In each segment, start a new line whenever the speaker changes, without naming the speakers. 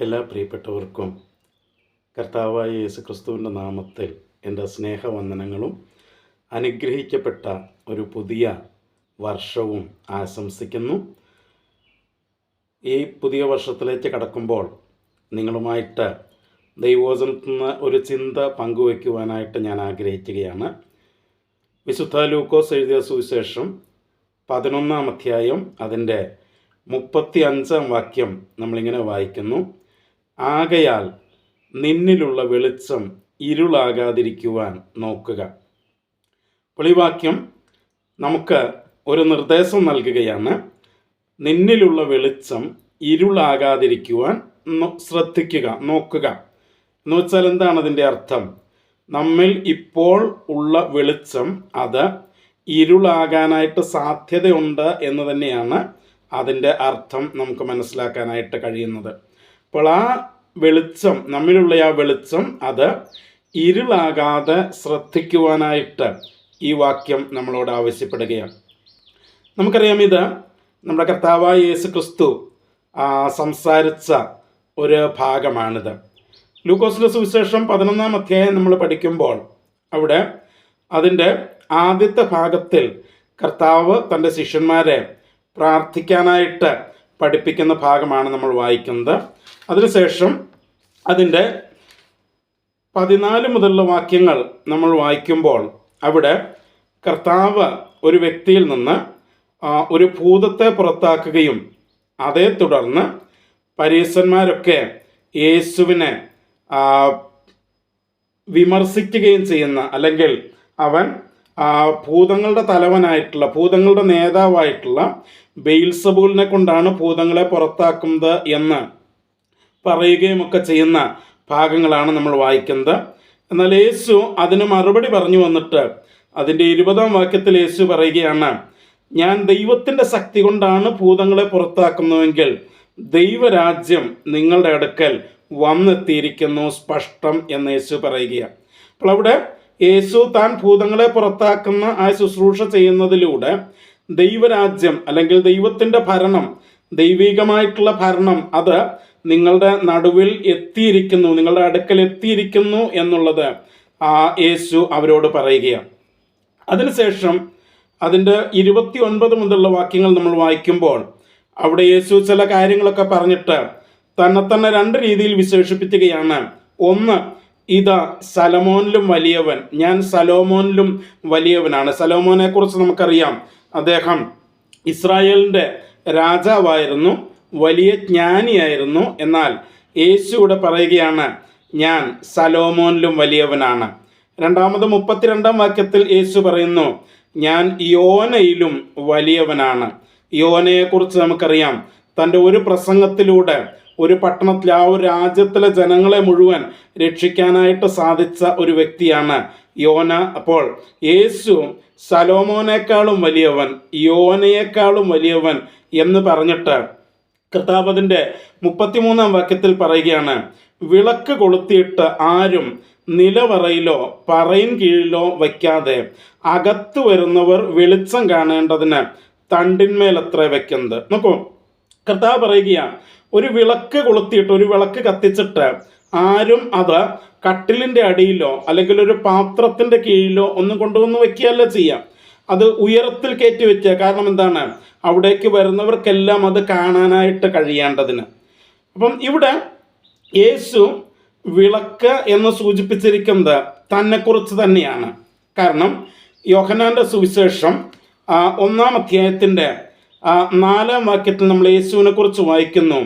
എല്ലാ പ്രിയപ്പെട്ടവർക്കും കർത്താവായ യേശു ക്രിസ്തുവിന്റെ നാമത്തിൽ എന്റെ സ്നേഹവന്ദനങ്ങളും അനുഗ്രഹിക്കപ്പെട്ട ഒരു പുതിയ വർഷവും ആശംസിക്കുന്നു. ഈ പുതിയ വർഷത്തിലേക്ക് കടക്കുമ്പോൾ നിങ്ങളുമായിട്ട് ദൈവോചനത്തിൽ നിന്ന് ഒരു ചിന്ത പങ്കുവയ്ക്കുവാനായിട്ട് ഞാൻ ആഗ്രഹിക്കുകയാണ്. വിശുദ്ധ ലൂക്കോസ് എഴുതിയ സുവിശേഷം പതിനൊന്നാം അധ്യായം അതിന്റെ മുപ്പത്തി അഞ്ചാം വാക്യം നമ്മളിങ്ങനെ വായിക്കുന്നു. ആകയാൽ നിന്നിലുള്ള വെളിച്ചം ഇരുളാകാതിരിക്കുവാൻ നോക്കുക. പൊളിവാക്യം നമുക്ക് ഒരു നിർദ്ദേശം നൽകുകയാണ്. നിന്നിലുള്ള വെളിച്ചം ഇരുളാകാതിരിക്കുവാൻ ശ്രദ്ധിക്കുക നോക്കുക. എന്ന് വെച്ചാൽ എന്താണ് അതിന്റെ അർത്ഥം? നമ്മിൽ ഇപ്പോൾ ഉള്ള വെളിച്ചം അത് ഇരുളാകാനായിട്ട് സാധ്യതയുണ്ട് എന്ന് തന്നെയാണ് അതിന്റെ അർത്ഥം നമുക്ക് മനസ്സിലാക്കാനായിട്ട് കഴിയുന്നത്. അപ്പോൾ ആ വെളിച്ചം നമ്മിലുള്ള ആ വെളിച്ചം അത് ഇരുളാകാതെ ശ്രദ്ധിക്കുവാനായിട്ട് ഈ വാക്യം നമ്മളോട് ആവശ്യപ്പെടുകയാണ്. നമുക്കറിയാം ഇത് നമ്മുടെ കർത്താവായ യേശു ക്രിസ്തു സംസാരിച്ച ഒരു ഭാഗമാണിത്. ലൂക്കോസിലെ സുവിശേഷം പതിനൊന്നാം അധ്യായം നമ്മൾ പഠിക്കുമ്പോൾ അവിടെ അതിന്റെ ആദ്യത്തെ ഭാഗത്തിൽ കർത്താവ് തന്റെ ശിഷ്യന്മാരെ പ്രാർത്ഥിക്കാനായിട്ട് പഠിപ്പിക്കുന്ന ഭാഗമാണ് നമ്മൾ വായിക്കുന്നത്. അതിനുശേഷം അതിന്റെ പതിനാല് മുതലുള്ള വാക്യങ്ങൾ നമ്മൾ വായിക്കുമ്പോൾ അവിടെ കർത്താവ് ഒരു വ്യക്തിയിൽ നിന്ന് ഒരു ഭൂതത്തെ പുറത്താക്കുകയും അതേ തുടർന്ന് പരീസന്മാരൊക്കെ യേശുവിനെ വിമർശിക്കുകയും ചെയ്യുന്ന അല്ലെങ്കിൽ അവൻ ഭൂതങ്ങളുടെ തലവനായിട്ടുള്ള ഭൂതങ്ങളുടെ നേതാവായിട്ടുള്ള ബെയിൽസബൂലിനെ കൊണ്ടാണ് ഭൂതങ്ങളെ പുറത്താക്കുന്നത് എന്ന് പറയുകയും ഒക്കെ ചെയ്യുന്ന ഭാഗങ്ങളാണ് നമ്മൾ വായിക്കുന്നത്. എന്നാൽ യേശു അതിന് മറുപടി പറഞ്ഞു വന്നിട്ട് അതിന്റെ ഇരുപതാം വാക്യത്തിൽ യേശു പറയുകയാണ് ഞാൻ ദൈവത്തിന്റെ ശക്തി കൊണ്ടാണ് ഭൂതങ്ങളെ പുറത്താക്കുന്നതെങ്കിൽ ദൈവരാജ്യം നിങ്ങളുടെ അടുക്കൽ വന്നെത്തിയിരിക്കുന്നു സ്പഷ്ടം എന്ന് യേശു പറയുകയാണ്. അപ്പോൾ അവിടെ യേശു താൻ ഭൂതങ്ങളെ പുറത്താക്കുന്ന ആ ശുശ്രൂഷ ചെയ്യുന്നതിലൂടെ ദൈവരാജ്യം അല്ലെങ്കിൽ ദൈവത്തിന്റെ ഭരണം ദൈവികമായിട്ടുള്ള ഭരണം അത് നിങ്ങളുടെ നടുവിൽ എത്തിയിരിക്കുന്നു നിങ്ങളുടെ അടുക്കൽ എത്തിയിരിക്കുന്നു എന്നുള്ളത് ആ യേശു അവരോട് പറയുകയാണ്. അതിനുശേഷം അതിന്റെ ഇരുപത്തി ഒൻപത് മുതലുള്ള വാക്യങ്ങൾ നമ്മൾ വായിക്കുമ്പോൾ അവിടെ യേശു ചില കാര്യങ്ങളൊക്കെ പറഞ്ഞിട്ട് തന്നെ തന്നെ രണ്ട് രീതിയിൽ വിശേഷിപ്പിക്കുകയാണ്. ഒന്ന് ഇതാ സലമോനിലും വലിയവൻ ഞാൻ സലോമോനിലും വലിയവനാണ്. സലോമോനെ കുറിച്ച് നമുക്കറിയാം. അദ്ദേഹം ഇസ്രായേലിന്റെ രാജാവായിരുന്നു. വലിയ ജ്ഞാനിയായിരുന്നു. എന്നാൽ യേശു ഇവിടെ പറയുകയാണ് ഞാൻ സലോമോനിലും വലിയവനാണ്. രണ്ടാമത് മുപ്പത്തിരണ്ടാം വാക്യത്തിൽ യേശു പറയുന്നു ഞാൻ യോനയിലും വലിയവനാണ്. യോനയെക്കുറിച്ച് നമുക്കറിയാം തന്റെ ഒരു പ്രസംഗത്തിലൂടെ ഒരു പട്ടണത്തിലെ ആ ഒരു രാജ്യത്തിലെ ജനങ്ങളെ മുഴുവൻ രക്ഷിക്കാനായിട്ട് സാധിച്ച ഒരു വ്യക്തിയാണ് യോന. അപ്പോൾ യേശു സലോമോനേക്കാളും വലിയവൻ യോനയേക്കാളും വലിയവൻ എന്ന് പറഞ്ഞിട്ട് കർത്താവതിന്റെ മുപ്പത്തിമൂന്നാം വാക്യത്തിൽ പറയുകയാണ് വിളക്ക് കൊളുത്തിയിട്ട് ആരും നിലവറയിലോ പറയിൻ കീഴിലോ വയ്ക്കാതെ അകത്ത് വരുന്നവർ വെളിച്ചം കാണേണ്ടതിന് തണ്ടിന്മേലത്ര വയ്ക്കുന്നത്. നോക്കൂ കർത്താവ് പറയുകയാണ് ഒരു വിളക്ക് കൊളുത്തിയിട്ട് ഒരു വിളക്ക് കത്തിച്ചിട്ട് ആരും അത് കട്ടിലിന്റെ അടിയിലോ അല്ലെങ്കിൽ ഒരു പാത്രത്തിന്റെ കീഴിലോ ഒന്നും കൊണ്ടുവന്ന് വയ്ക്കുകയല്ല ചെയ്യാം. അത് ഉയരത്തിൽ കയറ്റി വെക്കുക. കാരണം എന്താണ്? അവിടേക്ക് വരുന്നവർക്കെല്ലാം അത് കാണാനായിട്ട് കഴിയേണ്ടതിന്. അപ്പം ഇവിടെ യേശു വിളക്ക് എന്ന് സൂചിപ്പിച്ചിരിക്കുന്നത് തന്നെക്കുറിച്ച് തന്നെയാണ്. കാരണം യോഹനാന്റെ സുവിശേഷം ഒന്നാം അധ്യായത്തിന്റെ നാലാം വാക്യത്തിൽ നമ്മൾ യേശുവിനെ കുറിച്ച് വായിക്കുന്നു.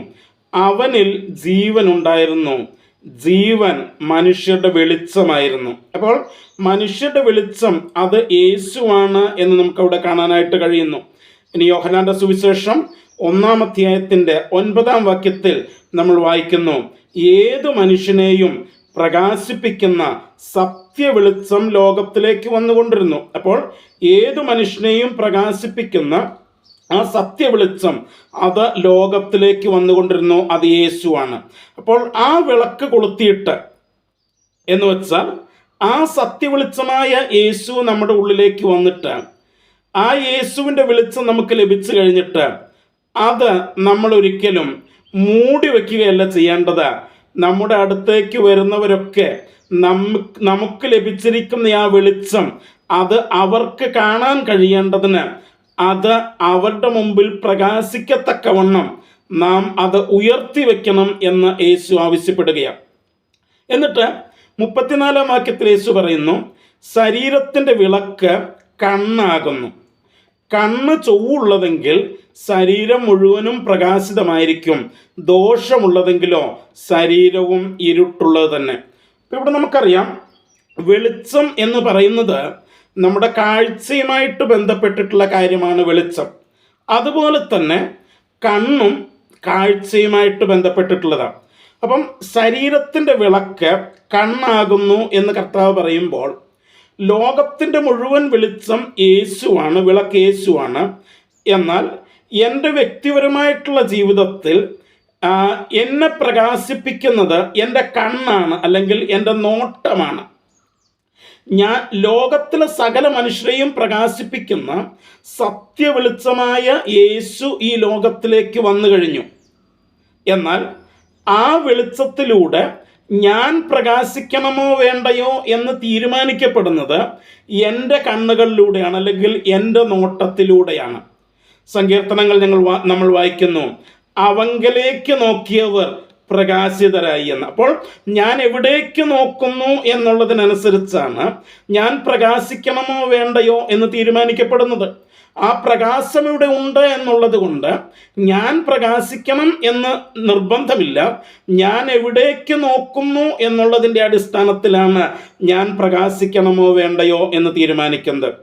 അവനിൽ ജീവൻ ഉണ്ടായിരുന്നു ജീവൻ മനുഷ്യരുടെ വെളിച്ചമായിരുന്നു. അപ്പോൾ മനുഷ്യരുടെ വെളിച്ചം അത് യേശുവാണ് എന്ന് നമുക്ക് അവിടെ കാണാനായിട്ട് കഴിയുന്നു. ഇനി യോഹനാന്റെ സുവിശേഷം ഒന്നാം അധ്യായത്തിന്റെ ഒൻപതാം വാക്യത്തിൽ നമ്മൾ വായിക്കുന്നു ഏത് മനുഷ്യനെയും പ്രകാശിപ്പിക്കുന്ന സത്യ വെളിച്ചം ലോകത്തിലേക്ക് വന്നുകൊണ്ടിരുന്നു. അപ്പോൾ ഏതു മനുഷ്യനെയും പ്രകാശിപ്പിക്കുന്ന ആ സത്യ വെളിച്ചം അത് ലോകത്തിലേക്ക് വന്നുകൊണ്ടിരുന്നു അത് യേശുവാണ്. അപ്പോൾ ആ വിളക്ക് കൊളുത്തിയിട്ട് എന്ന് വെച്ചാൽ ആ സത്യവെളിച്ചമായ യേശു നമ്മുടെ ഉള്ളിലേക്ക് വന്നിട്ട് ആ യേശുവിന്റെ വെളിച്ചം നമുക്ക് ലഭിച്ചു കഴിഞ്ഞിട്ട് അത് നമ്മൾ ഒരിക്കലും മൂടി വയ്ക്കുകയല്ല ചെയ്യേണ്ടത്. നമ്മുടെ അടുത്തേക്ക് വരുന്നവരൊക്കെ നമുക്ക് ലഭിച്ചിരിക്കുന്ന ആ വെളിച്ചം അത് അവർക്ക് കാണാൻ കഴിയേണ്ടതിന് അത് അവരുടെ മുമ്പിൽ പ്രകാശിക്കത്തക്കവണ്ണം നാം അത് ഉയർത്തി വെക്കണം എന്ന് യേശു ആവശ്യപ്പെടുകയാണ്. എന്നിട്ട് മുപ്പത്തിനാലാം വാക്യത്തിൽ യേശു പറയുന്നു ശരീരത്തിന്റെ വിളക്ക് കണ്ണാകുന്നു. കണ്ണ് ചൊവ്വുള്ളതെങ്കിൽ ശരീരം മുഴുവനും പ്രകാശിതമായിരിക്കും. ദോഷമുള്ളതെങ്കിലോ ശരീരവും ഇരുട്ടുള്ളത് തന്നെ. ഇപ്പം ഇവിടെ നമുക്കറിയാം വെളിച്ചം എന്ന് പറയുന്നത് നമ്മുടെ കാഴ്ചയുമായിട്ട് ബന്ധപ്പെട്ടിട്ടുള്ള കാര്യമാണ് വെളിച്ചം. അതുപോലെ തന്നെ കണ്ണും കാഴ്ചയുമായിട്ട് ബന്ധപ്പെട്ടിട്ടുള്ളതാണ്. അപ്പം ശരീരത്തിന്റെ വിളക്ക് കണ്ണാകുന്നു എന്ന് കർത്താവ് പറയുമ്പോൾ ലോകത്തിന്റെ മുഴുവൻ വെളിച്ചം യേശുവാണ് വിളക്ക് യേശുവാണ്. എന്നാൽ എന്റെ വ്യക്തിപരമായിട്ടുള്ള ജീവിതത്തിൽ എന്നെ പ്രകാശിപ്പിക്കുന്നത് എന്റെ കണ്ണാണ് അല്ലെങ്കിൽ എന്റെ നോട്ടമാണ്. ഞാൻ ലോകത്തിലെ സകല മനുഷ്യരെയും പ്രകാശിപ്പിക്കുന്ന സത്യവെളിച്ചമായ യേശു ഈ ലോകത്തിലേക്ക് വന്നു കഴിഞ്ഞു. എന്നാൽ ആ വെളിച്ചത്തിലൂടെ ഞാൻ പ്രകാശിക്കണമോ വേണ്ടയോ എന്ന് തീരുമാനിക്കപ്പെടുന്നത് എന്റെ കണ്ണുകളിലൂടെയാണ് അല്ലെങ്കിൽ എന്റെ നോട്ടത്തിലൂടെയാണ്. സങ്കീർത്തനങ്ങൾ ഞങ്ങൾ നമ്മൾ വായിക്കുന്നു അവങ്കലേക്ക് നോക്കിയവർ പ്രകാശിതരായി എന്ന്. അപ്പോൾ ഞാൻ എവിടേക്ക് നോക്കുന്നു എന്നുള്ളതിനനുസരിച്ചാണ് ഞാൻ പ്രകാശിക്കണമോ വേണ്ടയോ എന്ന് തീരുമാനിക്കപ്പെടുന്നത്. ആ പ്രകാശം ഇവിടെ ഉണ്ട് എന്നുള്ളത് കൊണ്ട് ഞാൻ പ്രകാശിക്കണം എന്ന് നിർബന്ധമില്ല. ഞാൻ എവിടേക്ക് നോക്കുന്നു എന്നുള്ളതിന്റെ അടിസ്ഥാനത്തിലാണ് ഞാൻ പ്രകാശിക്കണമോ വേണ്ടയോ എന്ന് തീരുമാനിക്കുന്നത്.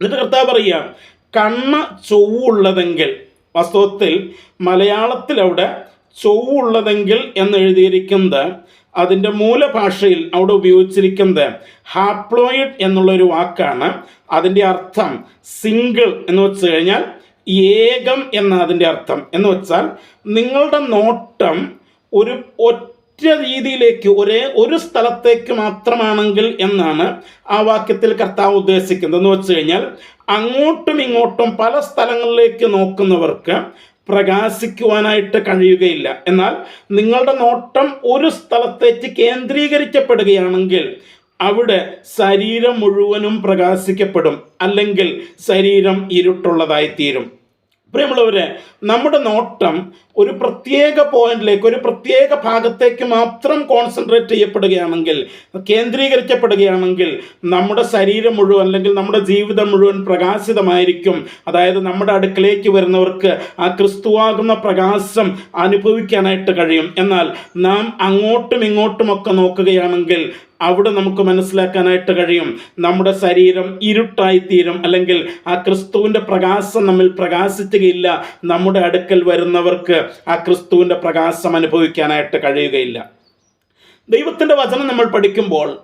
എന്നിട്ട് കർത്താവ് പറയുക കണ്ണ് ചൊവ്വുള്ളതെങ്കിൽ വാസ്തവത്തിൽ മലയാളത്തിൽ അവിടെ ചൊവ്വുള്ളതെങ്കിൽ എന്നെഴുതിയിരിക്കുന്നത് അതിന്റെ മൂലഭാഷയിൽ അവിടെ ഉപയോഗിച്ചിരിക്കുന്നത് ഹാപ്ലോയിഡ് എന്നുള്ളൊരു വാക്കാണ്. അതിന്റെ അർത്ഥം സിംഗിൾ എന്ന് വെച്ച് കഴിഞ്ഞാൽ ഏകം എന്ന അതിന്റെ അർത്ഥം. എന്ന് വെച്ചാൽ നിങ്ങളുടെ നോട്ടം ഒരു ഒറ്റ രീതിയിലേക്ക് ഒരേ ഒരു സ്ഥലത്തേക്ക് മാത്രമാണെങ്കിൽ എന്നാണ് ആ വാക്യത്തിൽ കർത്താവ് ഉദ്ദേശിക്കുന്നത്. എന്ന് വെച്ച് കഴിഞ്ഞാൽ അങ്ങോട്ടും ഇങ്ങോട്ടും പല സ്ഥലങ്ങളിലേക്ക് നോക്കുന്നവർക്ക് പ്രകാശിക്കുവാനായിട്ട് കഴിയുകയില്ല. എന്നാൽ നിങ്ങളുടെ നോട്ടം ഒരു സ്ഥലത്തേക്ക് കേന്ദ്രീകരിക്കപ്പെടുകയാണെങ്കിൽ അവിടെ ശരീരം മുഴുവനും പ്രകാശിക്കപ്പെടും. അല്ലെങ്കിൽ ശരീരം ഇരുട്ടുള്ളതായി തീരും പ്രിയമുള്ളവരെ നമ്മുടെ നോട്ടം ഒരു പ്രത്യേക പോയിന്റിലേക്ക് ഒരു പ്രത്യേക ഭാഗത്തേക്ക് മാത്രം കോൺസെൻട്രേറ്റ് ചെയ്യപ്പെടുകയാണെങ്കിൽ കേന്ദ്രീകരിക്കപ്പെടുകയാണെങ്കിൽ നമ്മുടെ ശരീരം മുഴുവൻ അല്ലെങ്കിൽ നമ്മുടെ ജീവിതം മുഴുവൻ പ്രകാശിതമായിരിക്കും. അതായത് നമ്മുടെ അടുക്കലേക്ക് വരുന്നവർക്ക് ആ ക്രിസ്തുവാകുന്ന പ്രകാശം അനുഭവിക്കാനായിട്ട് കഴിയും. എന്നാൽ നാം അങ്ങോട്ടും ഇങ്ങോട്ടുമൊക്കെ നോക്കുകയാണെങ്കിൽ അവിടെ നമുക്ക് മനസ്സിലാക്കാനായിട്ട് കഴിയും. നമ്മുടെ ശരീരം ഇരുട്ടായിത്തീരും. അല്ലെങ്കിൽ ആ ക്രിസ്തുവിന്റെ പ്രകാശം നമ്മിൽ പ്രകാശിക്കുകയില്ല. നമ്മുടെ അടുക്കൽ വരുന്നവർക്ക് ആ ക്രിസ്തുവിന്റെ പ്രകാശം അനുഭവിക്കാനായിട്ട് കഴിയുകയില്ല. ദൈവത്തിന്റെ വചനം നമ്മൾ പഠിക്കുമ്പോൾ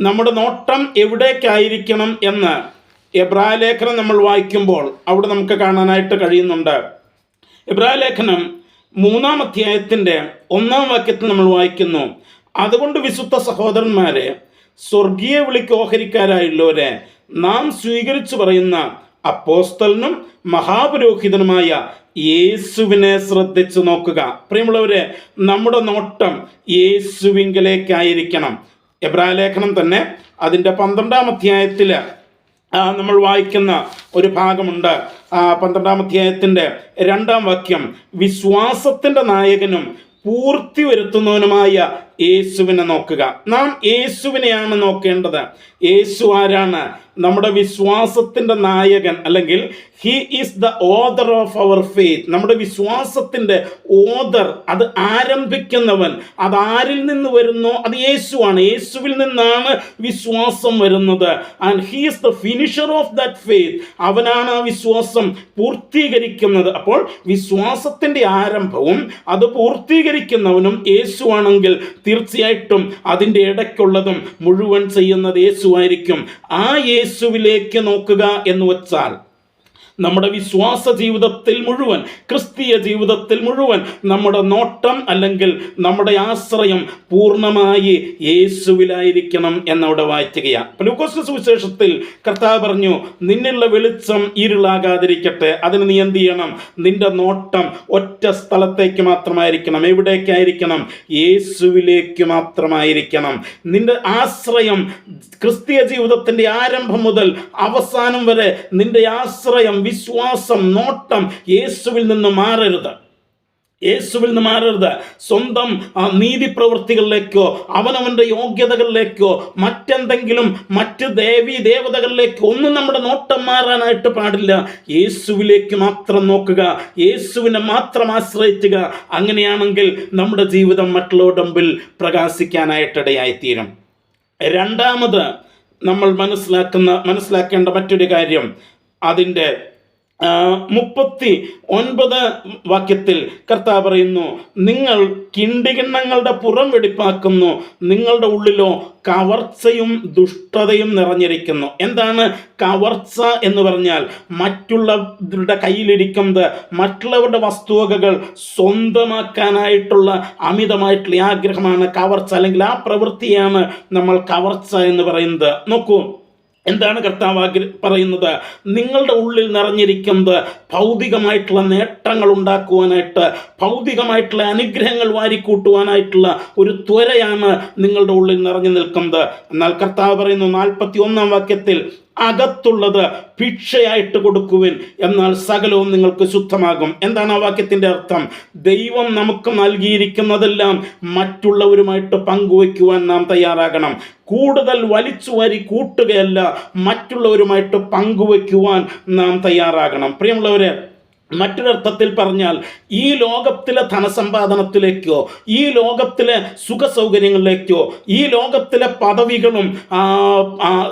നമ്മുടെ നോട്ടം എവിടേക്കായിരിക്കണം എന്ന് എബ്രായ ലേഖനം നമ്മൾ വായിക്കുമ്പോൾ അവിടെ നമുക്ക് കാണാനായിട്ട് കഴിയുന്നുണ്ട്. എബ്രായ ലേഖനം മൂന്നാം അധ്യായത്തിന്റെ ഒന്നാം വാക്യത്തിൽ നമ്മൾ വായിക്കുന്നു അതുകൊണ്ട് വിശുദ്ധ സഹോദരന്മാരെ സ്വർഗീയ വിളിക്ക് ഓഹരിക്കാരായുള്ളവരെ നാം സ്വീകരിച്ചു പറയുന്ന അപ്പോസ്തലനും മഹാപുരോഹിതനുമായ യേശുവിനെ ശ്രദ്ധിച്ചു നോക്കുക. പ്രിയമുള്ളവരെ നമ്മുടെ നോട്ടം യേശുവിങ്കലേക്കായിരിക്കണം. എബ്രാലേഖനം തന്നെ അതിന്റെ പന്ത്രണ്ടാം അധ്യായത്തിൽ നമ്മൾ വായിക്കുന്ന ഒരു ഭാഗമുണ്ട്. പന്ത്രണ്ടാം അധ്യായത്തിന്റെ രണ്ടാം വാക്യം വിശ്വാസത്തിന്റെ നായകനും പൂർത്തി വരുത്തുന്നവനുമായ യേശുവിനെ നോക്കുക. നാം യേശുവിനെയാണ് നോക്കേണ്ടത്. യേശു ആരാണ്? നമ്മുടെ വിശ്വാസത്തിന്റെ നായകൻ അല്ലെങ്കിൽ he is the author of our faith നമ്മുടെ വിശ്വാസത്തിന്റെ ഓദർ അത് ആരംഭിക്കുന്നവൻ. അത് ആരിൽ നിന്ന് വരുന്നോ? അത് യേശുവാണ്. യേശുവിൽ നിന്നാണ് വിശ്വാസം വരുന്നത്. And he is the finisher of that faith അവനാണ് ആ വിശ്വാസം പൂർത്തീകരിക്കുന്നത്. അപ്പോൾ വിശ്വാസത്തിന്റെ ആരംഭവും അത് പൂർത്തീകരിക്കുന്നവനും യേശുവാണെങ്കിൽ തീർച്ചയായിട്ടും അതിന്റെ ഇടയ്ക്കുള്ളതും മുഴുവൻ ചെയ്യുന്നത് യേശുവായിരിക്കും ആ യേശുവിലേക്ക് നോക്കുക എന്ന് വച്ചാൽ നമ്മുടെ വിശ്വാസ ജീവിതത്തിൽ മുഴുവൻ ക്രിസ്തീയ ജീവിതത്തിൽ മുഴുവൻ നമ്മുടെ നോട്ടം അല്ലെങ്കിൽ നമ്മുടെ ആശ്രയം പൂർണമായി യേശുവിലായിരിക്കണം എന്നവിടെ വായിക്കുകയാണ്. ലൂക്കോസിന്റെ സുവിശേഷത്തിൽ കർത്താവ് പറഞ്ഞു നിന്നുള്ള വെളിച്ചം ഇരുളാകാതിരിക്കട്ടെ. അതിന് നീ എന്ത് ചെയ്യണം? നിന്റെ നോട്ടം ഒറ്റ സ്ഥലത്തേക്ക് മാത്രമായിരിക്കണം. എവിടേക്കായിരിക്കണം യേശുവിലേക്ക് മാത്രമായിരിക്കണം. നിന്റെ ആശ്രയം ക്രിസ്തീയ ജീവിതത്തിന്റെ ആരംഭം മുതൽ അവസാനം വരെ നിന്റെ ആശ്രയം വിശ്വാസം നോട്ടം യേശുവിൽ നിന്ന് മാറരുത്. യേശുവിൽ നിന്ന് മാറരുത്. സ്വന്തം നീതി പ്രവൃത്തികളിലേക്കോ അവനവന്റെ യോഗ്യതകളിലേക്കോ മറ്റെന്തെങ്കിലും മറ്റ് ദേവി ദേവതകളിലേക്കോ ഒന്നും നമ്മുടെ നോട്ടം മാറാനായിട്ട് പാടില്ല. യേശുവിലേക്ക് മാത്രം നോക്കുക. യേശുവിനെ മാത്രം ആശ്രയിക്കുക അങ്ങനെയാണെങ്കിൽ നമ്മുടെ ജീവിതം മറ്റുള്ളവരുടെ മുമ്പിൽ പ്രകാശിക്കാനായിട്ടിടയായിത്തീരും. രണ്ടാമത് നമ്മൾ മനസ്സിലാക്കുന്ന മനസ്സിലാക്കേണ്ട മറ്റൊരു കാര്യം. അതിന്റെ മുപ്പത്തി ഒൻപത് വാക്യത്തിൽ കർത്താവ് പറയുന്നു നിങ്ങൾ കിണ്ടികിണ്ണങ്ങളുടെ പുറം വെടിപ്പാക്കുന്നു നിങ്ങളുടെ ഉള്ളിലോ കവർച്ചയും ദുഷ്ടതയും നിറഞ്ഞിരിക്കുന്നു. എന്താണ് കവർച്ച എന്ന് പറഞ്ഞാൽ? മറ്റുള്ളവരുടെ കയ്യിലിരിക്കുന്നത് മറ്റുള്ളവരുടെ വസ്തുവകകൾ സ്വന്തമാക്കാനായിട്ടുള്ള അമിതമായിട്ടുള്ള ആഗ്രഹമാണ് കവർച്ച. അല്ലെങ്കിൽ ആ പ്രവൃത്തിയാണ് നമ്മൾ കവർച്ച എന്ന് പറയുന്നത്. നോക്കൂ എന്താണ് കർത്താവ് ആഗ്ര പറയുന്നത്? നിങ്ങളുടെ ഉള്ളിൽ നിറഞ്ഞിരിക്കുന്നത് ഭൗതികമായിട്ടുള്ള നേട്ടങ്ങൾ ഉണ്ടാക്കുവാനായിട്ട് ഭൗതികമായിട്ടുള്ള അനുഗ്രഹങ്ങൾ വാരിക്കൂട്ടുവാനായിട്ടുള്ള ഒരു ത്വരയാണ് നിങ്ങളുടെ ഉള്ളിൽ നിറഞ്ഞു നിൽക്കുന്നത്. എന്നാൽ കർത്താവ് പറയുന്നു നാൽപ്പത്തി ഒന്നാം വാക്യത്തിൽ അകത്തുള്ളത് ഭിക്ഷയായിട്ട് കൊടുക്കുവിൻ. എന്നാൽ സകലവും നിങ്ങൾക്ക് ശുദ്ധമാകും. എന്താണ് ആ വാക്യത്തിന്റെ അർത്ഥം? ദൈവം നമുക്ക് നൽകിയിരിക്കുന്നതെല്ലാം മറ്റുള്ളവരുമായിട്ട് പങ്കുവയ്ക്കുവാൻ നാം തയ്യാറാകണം. കൂടുതൽ വലിച്ചു വാരി കൂട്ടുകയല്ല മറ്റുള്ളവരുമായിട്ട് പങ്കുവയ്ക്കുവാൻ നാം തയ്യാറാകണം. പ്രിയമുള്ളവരെ മറ്റൊരർത്ഥത്തിൽ പറഞ്ഞാൽ ഈ ലോകത്തിലെ ധനസമ്പാദനത്തിലേക്കോ ഈ ലോകത്തിലെ സുഖ സൗകര്യങ്ങളിലേക്കോ ഈ ലോകത്തിലെ പദവികളും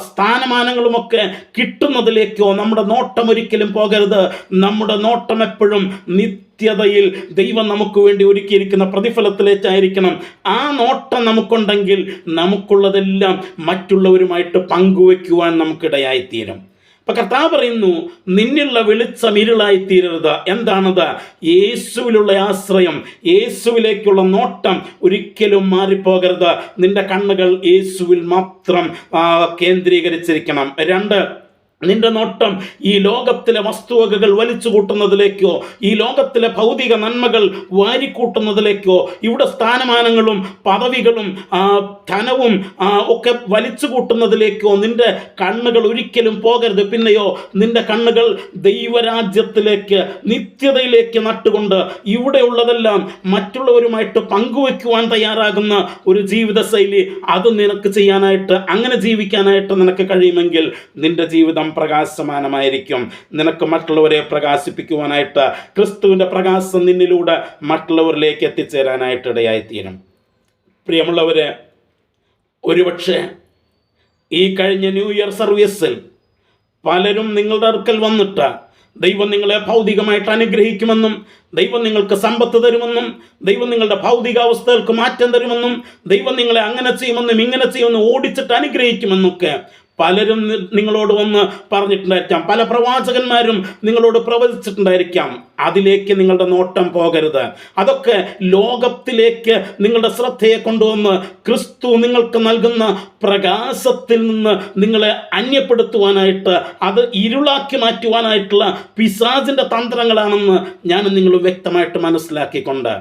സ്ഥാനമാനങ്ങളുമൊക്കെ കിട്ടുന്നതിലേക്കോ നമ്മുടെ നോട്ടം ഒരിക്കലും പോകരുത്. നമ്മുടെ നോട്ടം എപ്പോഴും നിത്യതയിൽ ദൈവം നമുക്ക് വേണ്ടി ഒരുക്കിയിരിക്കുന്ന പ്രതിഫലത്തിലേക്കായിരിക്കണം. ആ നോട്ടം നമുക്കുണ്ടെങ്കിൽ നമുക്കുള്ളതെല്ലാം മറ്റുള്ളവരുമായിട്ട് പങ്കുവയ്ക്കുവാൻ നമുക്കിടയായിത്തീരും. അപ്പൊ കർത്താവ് പറയുന്നു നിന്നുള്ള വെളിച്ചം ഇരുളായി തീരരുത് എന്താണത്? യേശുവിലുള്ള ആശ്രയം യേശുവിലേക്കുള്ള നോട്ടം ഒരിക്കലും മാറിപ്പോകരുത്. നിന്റെ കണ്ണുകൾ യേശുവിൽ മാത്രം കേന്ദ്രീകരിച്ചിരിക്കണം. രണ്ട് നിന്റെ നോട്ടം ഈ ലോകത്തിലെ വസ്തുവകകൾ വലിച്ചു കൂട്ടുന്നതിലേക്കോ ഈ ലോകത്തിലെ ഭൗതിക നന്മകൾ വാരിക്കൂട്ടുന്നതിലേക്കോ ഇവിടെ സ്ഥാനമാനങ്ങളും പദവികളും ധനവും ഒക്കെ വലിച്ചു കൂട്ടുന്നതിലേക്കോ നിന്റെ കണ്ണുകൾ ഒരിക്കലും പോകരുത്. പിന്നെയോ നിന്റെ കണ്ണുകൾ ദൈവരാജ്യത്തിലേക്ക് നിത്യതയിലേക്ക് നട്ടുകൊണ്ട് ഇവിടെയുള്ളതെല്ലാം മറ്റുള്ളവരുമായിട്ട് പങ്കുവെക്കുവാൻ തയ്യാറാകുന്ന ഒരു ജീവിതശൈലി അത് നിനക്ക് ചെയ്യാനായിട്ട് അങ്ങനെ ജീവിക്കാനായിട്ട് നിനക്ക് കഴിയുമെങ്കിൽ നിന്റെ ജീവിതം പ്രകാശമാനമായിരിക്കും. നിനക്ക് മറ്റുള്ളവരെ പ്രകാശിപ്പിക്കുവാനായിട്ട് ക്രിസ്തുവിന്റെ പ്രകാശം നിന്നിലൂടെ മറ്റുള്ളവരിലേക്ക് എത്തിച്ചേരാനായിട്ട് ഇടയായിത്തീരും. പ്രിയമുള്ളവരെ ഒരുപക്ഷെ ഈ കഴിഞ്ഞ ന്യൂ ഇയർ സർവീസിൽ പലരും നിങ്ങളുടെ അടുക്കൽ വന്നിട്ട് ദൈവം നിങ്ങളെ ഭൗതികമായിട്ട് അനുഗ്രഹിക്കുമെന്നും ദൈവം നിങ്ങൾക്ക് സമ്പത്ത് തരുമെന്നും ദൈവം നിങ്ങളുടെ ഭൗതികാവസ്ഥകൾക്ക് മാറ്റം തരുമെന്നും ദൈവം നിങ്ങളെ അങ്ങനെ ചെയ്യുമെന്നും ഇങ്ങനെ ചെയ്യുമെന്നും ഓടിച്ചിട്ട് അനുഗ്രഹിക്കുമെന്നൊക്കെ പലരും നിങ്ങളോട് വന്ന് പറഞ്ഞിട്ടുണ്ടായിരിക്കാം. പല പ്രവാചകന്മാരും നിങ്ങളോട് പ്രവചിച്ചിട്ടുണ്ടായിരിക്കാം. അതിലേക്ക് നിങ്ങളുടെ നോട്ടം പോകരുത്. അതൊക്കെ ലോകത്തിലേക്ക് നിങ്ങളുടെ ശ്രദ്ധയെ കൊണ്ടുവന്ന് ക്രിസ്തു നിങ്ങൾക്ക് നൽകുന്ന പ്രകാശത്തിൽ നിന്ന് നിങ്ങളെ അന്യപ്പെടുത്തുവാനായിട്ട് അത് ഇരുളാക്കി മാറ്റുവാനായിട്ടുള്ള പിശാചിന്റെ തന്ത്രങ്ങളാണെന്ന് ഞാൻ നിങ്ങൾ വ്യക്തമായിട്ട് മനസ്സിലാക്കിക്കൊണ്ട്.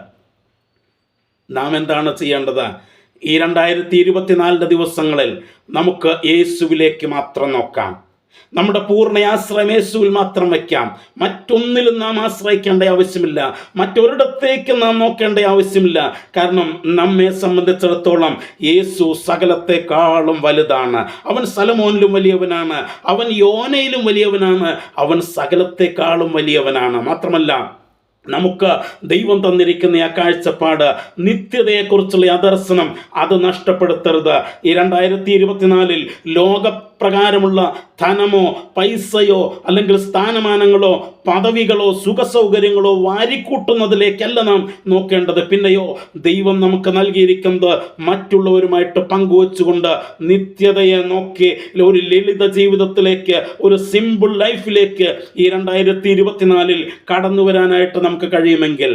നാം എന്താണ് ചെയ്യേണ്ടത്? ഈ രണ്ടായിരത്തി ഇരുപത്തിനാലിന്റെ ദിവസങ്ങളിൽ നമുക്ക് യേശുവിലേക്ക് മാത്രം നോക്കാം. നമ്മുടെ പൂർണ ആശ്രയം യേശുവിൽ മാത്രം വയ്ക്കാം. മറ്റൊന്നിലും നാം ആശ്രയിക്കേണ്ട ആവശ്യമില്ല. മറ്റൊരിടത്തേക്ക് നാം നോക്കേണ്ട ആവശ്യമില്ല. കാരണം നമ്മെ സംബന്ധിച്ചിടത്തോളം യേശു സകലത്തെക്കാളും വലുതാണ്. അവൻ സലമോനിലും വലിയവനാണ്. അവൻ യോനയിലും വലിയവനാണ്. അവൻ സകലത്തെക്കാളും വലിയവനാണ്. മാത്രമല്ല നമുക്ക് ദൈവം തന്നിരിക്കുന്ന ആ കാഴ്ചപ്പാട് നിത്യതയെക്കുറിച്ചുള്ള ആ ദർശനം അത് നഷ്ടപ്പെടുത്തരുത്. ഈ രണ്ടായിരത്തി ഇരുപത്തിനാലിൽ ലോക ലോകപ്രകാരമുള്ള ധനമോ പൈസയോ അല്ലെങ്കിൽ സ്ഥാനമാനങ്ങളോ പദവികളോ സുഖസൗകര്യങ്ങളോ വാരിക്കൂട്ടുന്നതിലേക്കല്ല നാം നോക്കേണ്ടത്. പിന്നെയോ ദൈവം നമുക്ക് നൽകിയിരിക്കുന്നത് മറ്റുള്ളവരുമായിട്ട് പങ്കുവച്ചുകൊണ്ട് നിത്യതയെ നോക്കി ഒരു ലളിത ജീവിതത്തിലേക്ക് ഒരു സിമ്പിൾ ലൈഫിലേക്ക് ഈ രണ്ടായിരത്തി ഇരുപത്തിനാലിൽ കടന്നു വരാനായിട്ട് നമുക്ക് കഴിയുമെങ്കിൽ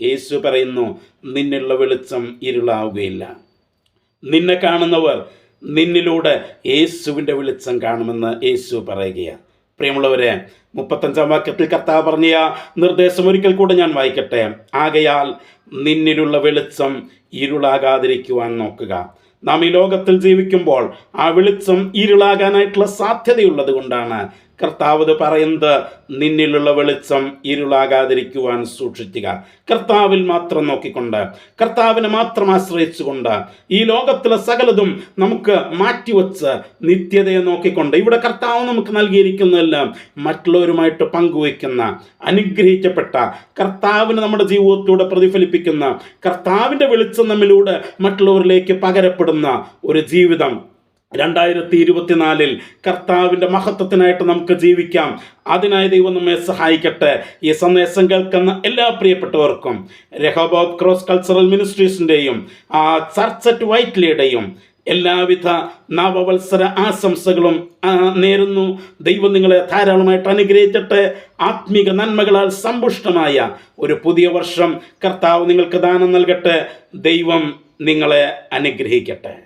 യേശു പറയുന്നു നിന്നുള്ള വെളിച്ചം ഇരുളാവുകയില്ല. നിന്നെ കാണുന്നവർ നിന്നിലൂടെ യേശുവിന്റെ വെളിച്ചം കാണുമെന്ന് യേശു പറയുകയാണ്. പ്രിയമുള്ളവരെ മുപ്പത്തഞ്ചാം വാക്യത്തിൽ കർത്താവ് പറഞ്ഞ നിർദ്ദേശം ഒരിക്കൽ കൂടെ ഞാൻ വായിക്കട്ടെ. ആകയാൽ നിന്നിലുള്ള വെളിച്ചം ഇരുളാകാതിരിക്കുവാൻ നോക്കുക. നാം ഈ ലോകത്തിൽ ജീവിക്കുമ്പോൾ ആ വെളിച്ചം ഇരുളാകാനായിട്ടുള്ള സാധ്യതയുള്ളത് കൊണ്ടാണ് കർത്താവ് പറയുന്നത് നിന്നിലുള്ള വെളിച്ചം ഇരുളാകാതിരിക്കുവാൻ സൂക്ഷിക്കുക. കർത്താവിൽ മാത്രം നോക്കിക്കൊണ്ട് കർത്താവിനെ മാത്രം ആശ്രയിച്ചുകൊണ്ട് ഈ ലോകത്തിലെ സകലതും നമുക്ക് മാറ്റിവെച്ച് നിത്യതയെ നോക്കിക്കൊണ്ട് ഇവിടെ കർത്താവ് നമുക്ക് നൽകിയിരിക്കുന്നതെല്ലാം മറ്റുള്ളവരുമായിട്ട് പങ്കുവയ്ക്കുന്ന അനുഗ്രഹിക്കപ്പെട്ട കർത്താവിനെ നമ്മുടെ ജീവിതത്തിലൂടെ പ്രതിഫലിപ്പിക്കുന്ന കർത്താവിന്റെ വെളിച്ചം നമ്മിലൂടെ മറ്റുള്ളവരിലേക്ക് പകരപ്പെടുന്ന ഒരു ജീവിതം രണ്ടായിരത്തി ഇരുപത്തിനാലിൽ കർത്താവിന്റെ മഹത്വത്തിനായിട്ട് നമുക്ക് ജീവിക്കാം. അതിനായി ദൈവം നമ്മെ സഹായിക്കട്ടെ. ഈ സന്ദേശം കേൾക്കുന്ന എല്ലാ പ്രിയപ്പെട്ടവർക്കും രഹബോബ് ക്രോസ് കൾച്ചറൽ മിനിസ്ട്രീസിന്റെയും ആ ചർച്ച് അറ്റ് വൈറ്റ്ലിയുടെയും എല്ലാവിധ നവവത്സര ആശംസകളും നേരുന്നു. ദൈവം നിങ്ങളെ ധാരാളമായിട്ട് അനുഗ്രഹിച്ചിട്ട് ആത്മീക നന്മകളാൽ സമ്പുഷ്ടമായ ഒരു പുതിയ വർഷം കർത്താവ് നിങ്ങൾക്ക് ദാനം നൽകട്ടെ. ദൈവം നിങ്ങളെ അനുഗ്രഹിക്കട്ടെ.